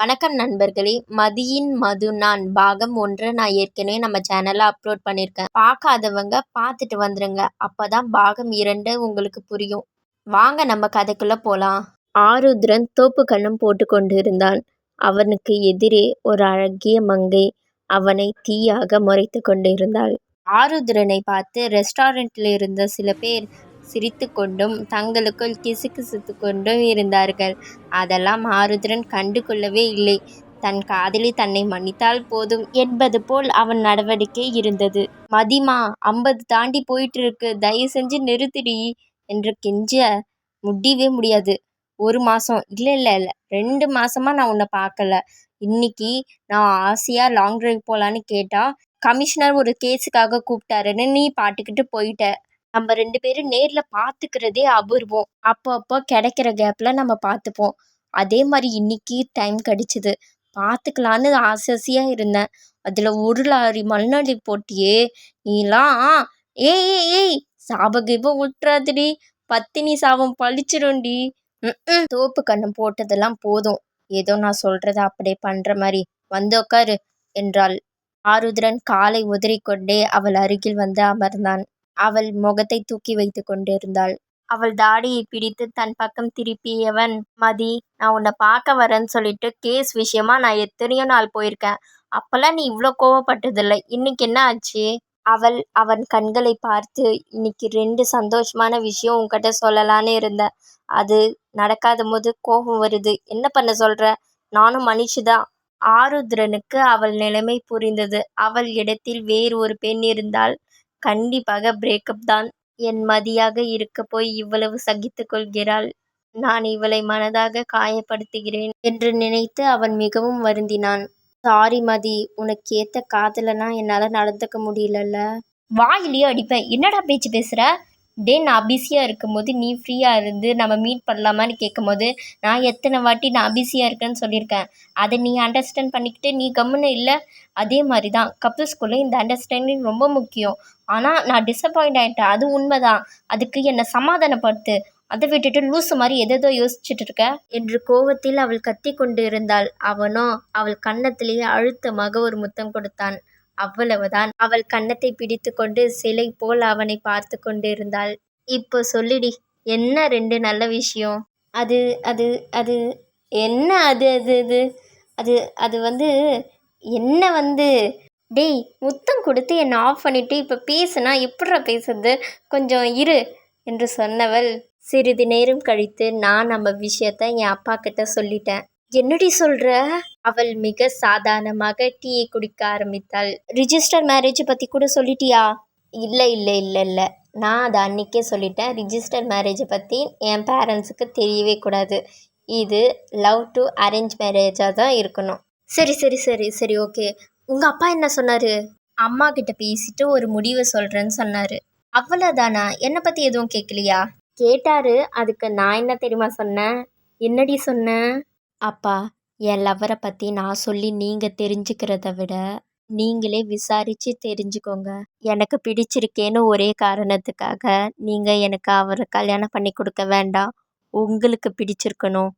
வணக்கம் நண்பர்களே. மதியின் மது நான் பாகம் ஒன்று நான் ஏற்கனவே நம்ம சேனலில் அப்லோட் பண்ணியிருக்கேன் பார்க்காதவங்க பார்த்துட்டு வந்துடுங்க அப்போ தான் பாகம் இரண்டு உங்களுக்கு புரியும். வாங்க நம்ம கதைக்குள்ளே போகலாம் ஆருத்ரன் தோப்பு கண்ணம் போட்டு கொண்டு இருந்தான் அவனுக்கு எதிரே ஒரு அழகிய மங்கை அவனை தீயாக முறைத்து கொண்டிருந்தாள். ஆருத்ரனை பார்த்து ரெஸ்டாரண்ட்டில் இருந்த சில பேர் சிரித்து கொண்டும் தங்களுக்குள் கிசுகிசுத்து கொண்டும் இருந்தார்கள். அதெல்லாம் ஆருத்ரன் கண்டு கொள்ளவே இல்லை. தன் காதலி தன்னை மன்னித்தால் போதும் என்பது போல் அவன் நடவடிக்கை இருந்தது. மதிமா ஐம்பது தாண்டி போயிட்டு இருக்கு தயவு செஞ்சு நிறுத்திடி என்று கெஞ்ச முடியவே முடியாது. ஒரு மாதம் இல்லை இல்லை இல்லை ரெண்டு மாதமாக நான் உன்னை பார்க்கல. இன்னைக்கு நான் ஆசையாக லாங் ட்ரைவ் போகலான்னு கேட்டால் கமிஷனர் ஒரு கேஸுக்காக கூப்பிட்டாருன்னு நீ பாட்டுக்கிட்டு போயிட்ட. நம்ம ரெண்டு பேரும் நேரில் பார்த்துக்கிறதே அபூர்வம். அப்போ அப்போ கிடைக்கிற கேப்பில் நம்ம பார்த்துப்போம் அதே மாதிரி இன்னைக்கு டைம் கிடச்சிது. பார்த்துக்கலான்னு ஆசை ஆசையாக இருந்தேன். அதில் ஒரு லாரி மண்ணடி போட்டியே நீலாம் ஏய் ஏய் ஏய் சாபகீபம் விட்டுறாதுடி பத்தினி சாபம் பழிச்சிடும்டி ம் தோப்பு கண்ணம் போட்டதெல்லாம் போதும். ஏதோ நான் சொல்கிறத அப்படியே பண்ணுற மாதிரி. வந்து உட்காரு என்றாள். ஆருத்ரன் காலை உதறிக்கொண்டே அவள் அருகில் வந்து அமர்ந்தான். அவள் முகத்தை தூக்கி வைத்து கொண்டிருந்தாள். அவள் தாடியை பிடித்து தன் பக்கம் திருப்பியவன் மதி நான் உன்னை பார்க்க வரேன்னு சொல்லிட்டு கேஸ் விஷயமா நான் எத்தனையோ நாள் போயிருக்கேன். அப்போல்லாம் நீ இவ்வளோ கோவப்பட்டதில்லை. இன்னைக்கு என்ன ஆச்சு? அவள் அவன் கண்களை பார்த்து இன்னைக்கு ரெண்டு சந்தோஷமான விஷயம் உன்கிட்ட சொல்லலான்னு இருந்தேன். அது நடக்காத போது கோபம் வருது. என்ன பண்ண சொல்ற? நானும் மனுஷிதான் ஆருத்ரனுக்கு அவள் நிலைமை புரிந்தது. அவள் இடத்தில் வேறு ஒரு பெண் இருந்தால் கண்டிப்பாக பிரேக்கப் தான். என் மதியாக இருக்க போய் இவ்வளவு சகித்து கொள்கிறாள். நான் இவளை மனதாக காயப்படுத்துகிறேன் என்று நினைத்து அவன் மிகவும் வருந்தினான். சாரி மதி. உனக்கு ஏத்த காதலனா என்னால நடந்துக்க முடியலல்ல. வாயிலேயே அடிப்பேன். என்னடா பேச்சு பேசுற? டே நான் பிஸியாக இருக்கும்போது நீ ஃப்ரீயாக இருந்து நம்ம மீட் பண்ணலாமான்னு கேட்கும்போது நான் எத்தனை வாட்டி நான் பிஸியாக இருக்கேன்னு சொல்லியிருக்கேன். அதை நீ அண்டர்ஸ்டாண்ட் பண்ணிக்கிட்டு நீ கம்முன்னு இல்லை. அதே மாதிரி தான் கப்புள்ஸ்குள்ளே இந்த அண்டர்ஸ்டாண்டிங் ரொம்ப முக்கியம். ஆனால் நான் டிசப்பாயிண்ட் ஆகிட்டேன் அது உண்மை தான் அதுக்கு என்னை சமாதானப்படுத்து. அதை விட்டுட்டு லூசு மாதிரி எதேதோ யோசிச்சுட்டு இருக்க. என்று கோவத்தில் அவள் கத்தி கொண்டு இருந்தாள். அவனோ அவள் கன்னத்திலேயே அழுத்தமாக ஒரு முத்தம் கொடுத்தான். அவ்வளவுதான். அவள் கன்னத்தை பிடித்து கொண்டு சிலை போல் அவனை பார்த்து கொண்டிருந்தாள். இப்போ சொல்லிடி என்ன ரெண்டு நல்ல விஷயம்? அது அது அது என்ன அது அது அது? அது அது வந்து என்ன வந்து? டேய் முத்தம் கொடுத்து என்னை ஆஃப் பண்ணிவிட்டு இப்போ பேசுனா எப்படா பேசுறது? கொஞ்சம் இரு என்று சொன்னவள் சிறிது நேரம் கழித்து நான் நம்ம விஷயத்த என் அப்பா கிட்ட சொல்லிட்டேன். என்னடி சொல்கிற அவள் மிக சாதாரணமாக டீயை குடிக்க ஆரம்பித்தாள். ரிஜிஸ்டர் மேரேஜ் பற்றி கூட சொல்லிட்டியா? இல்லை இல்லை இல்லை இல்லை. நான் அதை அன்றைக்கே சொல்லிட்டேன். ரிஜிஸ்டர் மேரேஜை பற்றி என் பேரண்ட்ஸுக்கு தெரியவே கூடாது. இது லவ் டு அரேஞ்ச் மேரேஜாக தான் இருக்கணும். சரி சரி சரி சரி ஓகே உங்கள் அப்பா என்ன சொன்னார்? அம்மா கிட்ட பேசிட்டு ஒரு முடிவை சொல்கிறேன்னு சொன்னார். அவ்வளோதானா என்னை பற்றி எதுவும் கேட்கலையா கேட்டார். அதுக்கு நான் என்ன தெரியுமா சொன்னேன்? என்னடி சொன்னேன்? அப்பா என் லவ்வரை பற்றி நான் சொல்லி நீங்கள் தெரிஞ்சுக்கிறத விட நீங்களே விசாரித்து தெரிஞ்சுக்கோங்க. எனக்கு பிடிச்சிருக்கேன்னு ஒரே காரணத்துக்காக நீங்கள் எனக்கு அவரை கல்யாணம் பண்ணி கொடுக்க வேண்டாம். உங்களுக்கு பிடிச்சிருக்கணும்.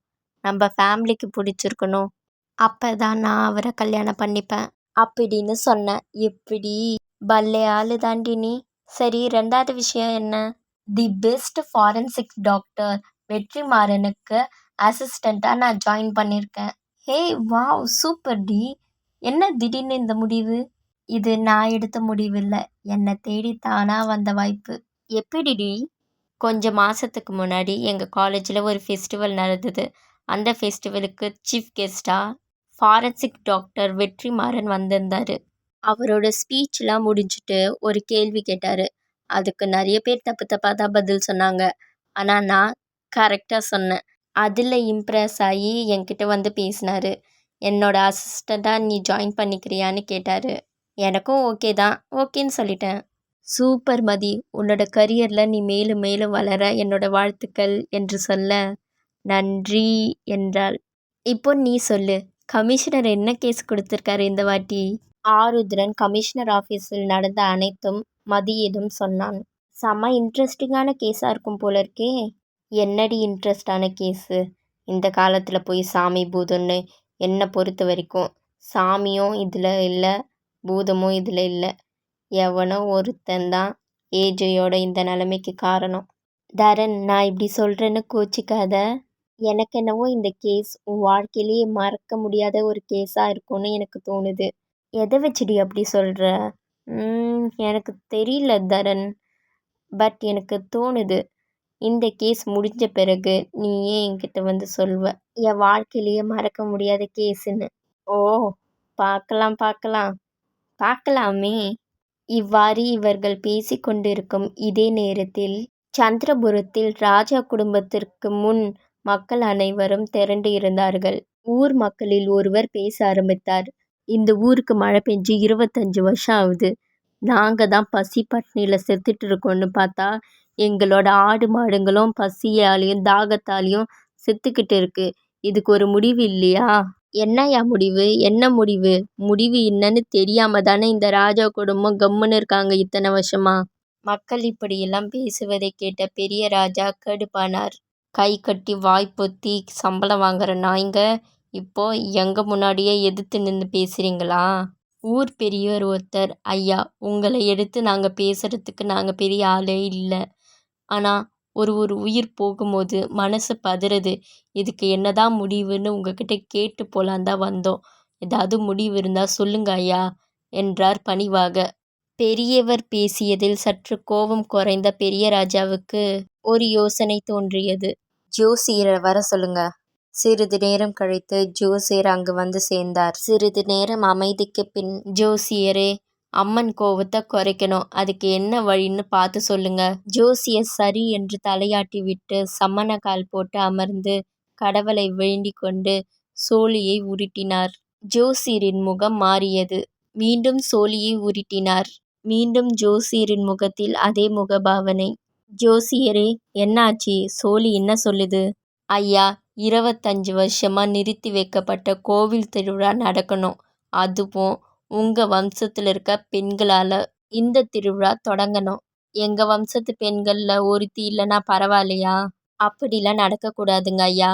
நம்ம ஃபேமிலிக்கு பிடிச்சிருக்கணும். அப்போ தான் நான் அவரை கல்யாணம் பண்ணிப்பேன். அப்படின்னு சொன்னேன் எப்படி பல்லே ஆளு தாண்டி நீ. சரி ரெண்டாவது விஷயம் என்ன? தி பெஸ்ட் ஃபாரன்சிக் டாக்டர் வெற்றிமாறனுக்கு அசிஸ்டண்ட்டாக நான் ஜாயின் பண்ணியிருக்கேன் ஹே வாவ் சூப்பர் டி. என்ன திடீர்னு இந்த முடிவு? இது நான் எடுத்த முடிவு இல்லை என்னை தேடி தானாக வந்த வாய்ப்பு. எப்படி டி? கொஞ்சம் மாதத்துக்கு முன்னாடி எங்கள் காலேஜில் ஒரு ஃபெஸ்டிவல் நடந்தது. அந்த ஃபெஸ்டிவலுக்கு சீஃப் கெஸ்ட்டாக ஃபாரன்சிக் டாக்டர் வெற்றிமாறன் வந்திருந்தார். அவரோட ஸ்பீச்லாம் முடிஞ்சுட்டு ஒரு கேள்வி கேட்டார். அதுக்கு நிறைய பேர் தப்பு தப்பாக தான் பதில் சொன்னாங்க. ஆனால் நான் கரெக்டாக சொன்னேன். அதில் இம்ப்ரெஸ் ஆகி என்கிட்ட வந்து பேசினார். என்னோடய அசிஸ்டண்ட்டாக நீ ஜாயின் பண்ணிக்கிறியான்னு கேட்டார். எனக்கும் ஓகே தான் ஓகேன்னு சொல்லிட்டேன். சூப்பர் மதி உன்னோட கரியரில் நீ மேலும் மேலும் வளர என்னோட வாழ்த்துக்கள் என்று சொல்ல நன்றி என்றாள். இப்போ நீ சொல்லு கமிஷனர் என்ன கேஸ் கொடுத்துருக்காரு இந்த வாட்டி? ஆருத்ரன் கமிஷனர் ஆஃபீஸில் நடந்த அனைத்தும் மதியிடம் சொன்னான். செம்ம இன்ட்ரெஸ்டிங்கான கேஸாக இருக்கும் போல இருக்கே. என்னடி இன்ட்ரெஸ்டான கேஸு? இந்த காலத்தில் போய் சாமி பூதம்னு என்னை பொறுத்த வரைக்கும் சாமியும் இதில் இல்லை பூதமும் இதில் இல்லை. எவனோ ஒருத்தன்தான் ஏஜையோட இந்த நிலைமைக்கு காரணம். தரன் நான் இப்படி சொல்கிறேன்னு கோச்சிக்காத. எனக்கு என்னவோ இந்த கேஸ் உன் வாழ்க்கையிலேயே மறக்க முடியாத ஒரு கேஸாக இருக்கும்னு எனக்கு தோணுது. எதை வச்சுடி அப்படி சொல்கிற எனக்கு தெரியல தரன் பட் எனக்கு தோணுது. இந்த கேஸ் முடிஞ்ச பிறகு நீ ஏன் என்கிட்ட வந்து சொல்வ. என் வாழ்க்கையிலேயே மறக்க முடியாத கேஸுன்னு. ஓ பார்க்கலாம் பார்க்கலாம் பார்க்கலாமே இவ்வாறு இவர்கள் பேசிக்கொண்டிருக்கும் இதே நேரத்தில் சந்திரபுரத்தில் ராஜா குடும்பத்திற்கு முன் மக்கள் அனைவரும் திரண்டு இருந்தார்கள். ஊர் மக்களில் ஒருவர் பேச ஆரம்பித்தார். இந்த ஊருக்கு மழை பெஞ்சு இருபத்தஞ்சு வருஷம் ஆகுது. நாங்கள் தான் பசி பட்னியில் செத்துட்டு இருக்கோன்னு பார்த்தா எங்களோட ஆடு மாடுங்களும் பசியாலையும் தாகத்தாலையும் செத்துக்கிட்டு இருக்கு. இதுக்கு ஒரு முடிவு இல்லையா? என்னையா முடிவு? என்ன முடிவு? முடிவு என்னன்னு தெரியாம தானே இந்த ராஜா குடும்பம் கம்முன்னு இருக்காங்க இத்தனை வருஷமா? மக்கள் இப்படியெல்லாம் பேசுவதை கேட்ட பெரிய ராஜா கடுப்பானார். கை கட்டி வாய் பொத்தி சம்பளம் வாங்குற நாய்ங்க இப்போ எங்க முன்னாடியே எதிர்த்து நின்று பேசுறீங்களா? ஊர் பெரியவர் ஒருத்தர் ஐயா உங்களை எடுத்து நாங்கள் பேசுறதுக்கு நாங்கள் பெரிய ஆளே இல்லை. ஆனால் ஒரு ஒரு உயிர் போகும்போது மனசு பதறுது. இதுக்கு என்னதான் முடிவுன்னு உங்ககிட்ட கேட்டு போலான் தான் வந்தோம். ஏதாவது முடிவு இருந்தால் சொல்லுங்க ஐயா என்றார் பணிவாக. பெரியவர் பேசியதில் சற்று கோபம் குறைந்த பெரிய ராஜாவுக்கு ஒரு யோசனை தோன்றியது. ஜோசியரை வர சொல்லுங்க. சிறிது நேரம் கழித்து ஜோசியர் அங்கு வந்து சேர்ந்தார். சிறிது நேரம் அமைதிக்கு பின் ஜோசியரே அம்மன் கோவத்தை குறைக்கணும். அதுக்கு என்ன வழின்னு பார்த்து சொல்லுங்க. ஜோசியர் சரி என்று தலையாட்டி விட்டு சம்மண கால் போட்டு அமர்ந்து கடவுளை வேண்டிக் கொண்டு சோழியை உருட்டினார். ஜோசியரின் முகம் மாறியது. மீண்டும் சோழியை உருட்டினார். மீண்டும் ஜோசியரின் முகத்தில் அதே முகபாவனை. ஜோசியரே என்னாச்சு? சோழி என்ன சொல்லுது? ஐயா இருபத்தஞ்சு வருஷமா நிறுத்தி வைக்கப்பட்ட கோவில் திருவிழா நடக்கணும். அதுவும் உங்கள் வம்சத்தில் இருக்க பெண்களால் இந்த திருவிழா தொடங்கணும். எங்கள் வம்சத்து பெண்களில் ஒருத்தி இல்லைன்னா பரவாயில்லையா? அப்படிலாம் நடக்கக்கூடாதுங்க ஐயா.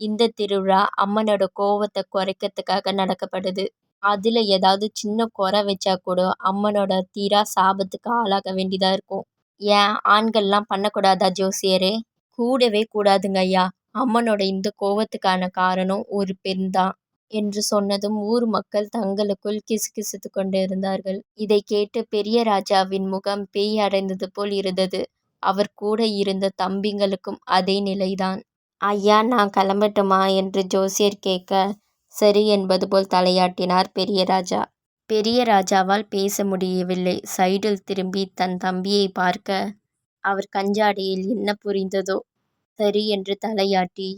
இந்த திருவிழா அம்மனோட கோவத்தை குறைக்கிறதுக்காக நடக்கப்படுது. அதில் ஏதாவது சின்ன குறை வச்சா கூட அம்மனோட தீரா சாபத்துக்கு ஆளாக வேண்டியதாக இருக்கும். ஏன் ஆண்கள்லாம் பண்ணக்கூடாதா ஜோசியரே? கூடவே கூடாதுங்க ஐயா. அம்மனோட இந்த கோவத்துக்கான காரணம் ஒரு பெண் தான். என்று சொன்னதும் ஊர் மக்கள் தங்களுக்குள் கிசுகிசுத்து கொண்டிருந்தார்கள். இதை கேட்டு பெரிய ராஜாவின் முகம் பேய் அடைந்தது போல் இருந்தது. அவர் கூட இருந்த தம்பிங்களுக்கும் அதே நிலைதான். ஐயா நான் கிளம்பட்டுமா? என்று ஜோசியர் கேட்க சரி என்பது போல் தலையாட்டினார் பெரிய ராஜா. பெரிய ராஜாவால் பேச முடியவில்லை. சைடில் திரும்பி தன் தம்பியை பார்க்க அவர் கஞ்சாடியில் என்ன புரிந்ததோ சரி என்று தலையாட்டி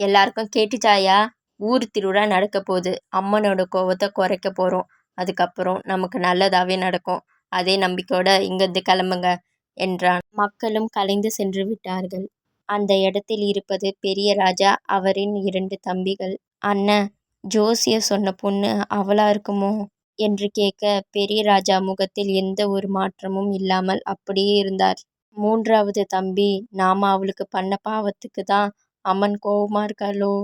எல்லாருக்கும் கேட்டுச்சாயா? ஊர் திருவிழா நடக்க போகுது. அம்மனோட கோவத்தை குறைக்க போகிறோம் அதுக்கப்புறம் நமக்கு நல்லதாகவே நடக்கும். அதே நம்பிக்கையோட இங்கிருந்து கிளம்புங்க என்றான். மக்களும் கலைந்து சென்று விட்டார்கள். அந்த இடத்தில் இருப்பது பெரிய ராஜா அவரின் இரண்டு தம்பிகள். அண்ணன் ஜோசிய சொன்ன பொண்ணு அவளா இருக்குமோ? என்று கேட்க பெரிய ராஜா முகத்தில் எந்த ஒரு மாற்றமும் இல்லாமல் அப்படியே இருந்தார். மூன்றாவது தம்பி நாம அவளுக்கு பண்ண பாவத்துக்கு தான் அம்மன் கோபமா இருக்காளோ?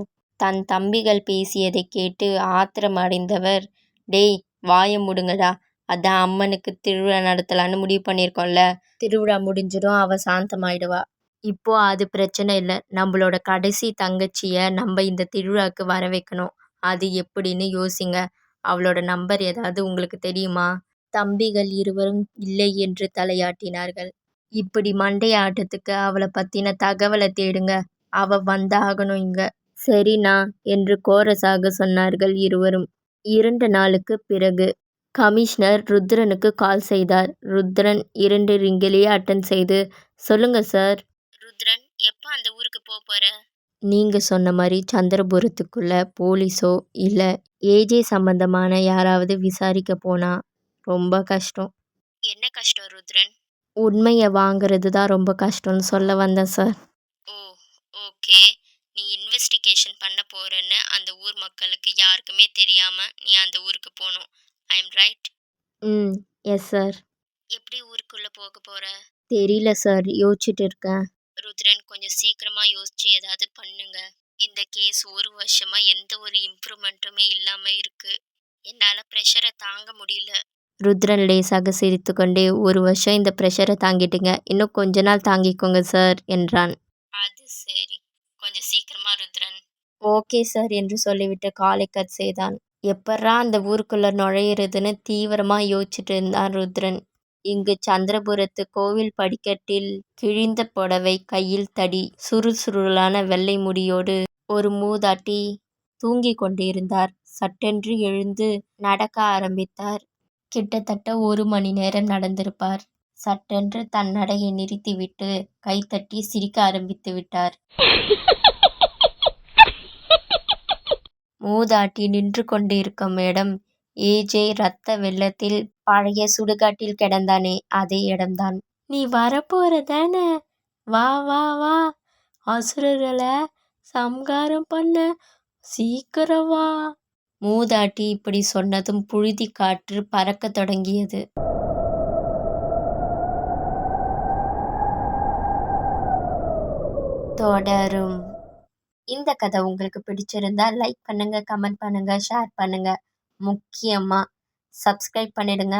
தன் தம்பிகள் பேசியதைக் கேட்டு ஆத்திரம் அடைந்தவர் டேய் வாய முடுங்கடா. அதான் அம்மனுக்கு திருவிழா நடத்தலான்னு முடிவு பண்ணியிருக்கோம்ல. திருவிழா முடிஞ்சிடும் அவள் சாந்தமாயிடுவா. இப்போ அது பிரச்சனை இல்லை. நம்மளோட கடைசி தங்கச்சியை நம்ம இந்த திருவிழாவுக்கு வர வைக்கணும். அது எப்படின்னு யோசிங்க. அவளோட நம்பர் ஏதாவது உங்களுக்கு தெரியுமா? தம்பிகள் இருவரும் இல்லை என்று தலையாட்டினார்கள். இப்படி மண்டை ஆட்டத்துக்கு அவளை பற்றின தகவலை தேடுங்க. அவ வந்தாகணும் இங்க. சரிண்ணா என்று கோரஸாக சொன்னார்கள் இருவரும். இரண்டு நாளுக்குப் பிறகு கமிஷனர் ருத்ரனுக்கு கால் செய்தார். ருத்ரன் இரண்டு ரிங்கிலேயே அட்டன் செய்து சொல்லுங்க சார். ருத்ரன் எப்போ அந்த ஊருக்கு போக போற? நீங்க சொன்ன மாதிரி சந்திரபுரத்துக்குள்ள போலீஸோ இல்ல ஏஜே சம்பந்தமான யாராவது விசாரிக்க போனா ரொம்ப கஷ்டம். என்ன கஷ்டம் ருத்ரன்? உண்மையை வாங்குறது தான் ரொம்ப கஷ்டம்னு சொல்ல வந்தேன் சார். ஓ ஓகே இன்வெஸ்டிகேஷன் பண்ண போறேன்னு அந்த ஊர் மக்களுக்கு யாருக்குமே தெரியாம நீ அந்த ஊருக்கு போகணும். I am right hmm yes sir எப்படி ஊருக்குள்ள போக போற? தெரியல சார் யோசிச்சுட்டு இருக்கேன். ருத்ரன் கொஞ்சம் சீக்கிரமா யோசிச்சு ஏதாவது பண்ணுங்க. இந்த கேஸ் ஒரு வருஷமா எந்த ஒரு இம்ப்ரூவ்மெண்ட்டுமே இல்லாம இருக்கு. என்னால ப்ரெஷரை தாங்க முடியல. ருத்ரன் லேசாக சிரித்துக்கொண்டே ஒரு வருஷம் இந்த ப்ரெஷரை தாங்கிட்டீங்க. இன்னும் கொஞ்ச நாள் தாங்கிக்கோங்க சார் என்றான். அது சரி. கொஞ்சம் சீக்கிரமா ருத்ரன் ஓகே சார் என்று சொல்லிவிட்டு காலை கட் செய்தான். எப்பட்றா அந்த ஊருக்குள்ள நுழையிறதுன்னு தீவிரமா யோசிச்சுட்டு இருந்தான் ருத்ரன். இங்கு சந்திரபுரத்து கோவில் படிக்கட்டில் கிழிந்த புடவை கையில் தடி சுறுசுறுலான வெள்ளை முடியோடு ஒரு மூதாட்டி தூங்கிக் கொண்டிருந்தார். சட்டென்று எழுந்து நடக்க ஆரம்பித்தார். கிட்டத்தட்ட ஒரு மணி நேரம் நடந்திருப்பார். சட்டென்று தன் நடையை நிறுத்திவிட்டு கைத்தட்டி சிரிக்க ஆரம்பித்து விட்டார். மூதாட்டி நின்று கொண்டிருக்கும் இடம். ஏஜே ரத்த வெள்ளத்தில் பழைய சுடுகாட்டில் கிடந்தானே அதே இடம்தான். நீ வரப்போறதான வா வா வா. அசுரர்களை சம்காரம் பண்ண சீக்கிரம் வா. மூதாட்டி இப்படி சொன்னதும் புழுதி காற்று பறக்கத் தொடங்கியது. தொடரும். இந்த கதை உங்களுக்கு பிடிச்சிருந்தா லைக் பண்ணுங்க கமெண்ட் பண்ணுங்க ஷேர் பண்ணுங்க. முக்கியமாக சப்ஸ்கிரைப் பண்ணிடுங்க.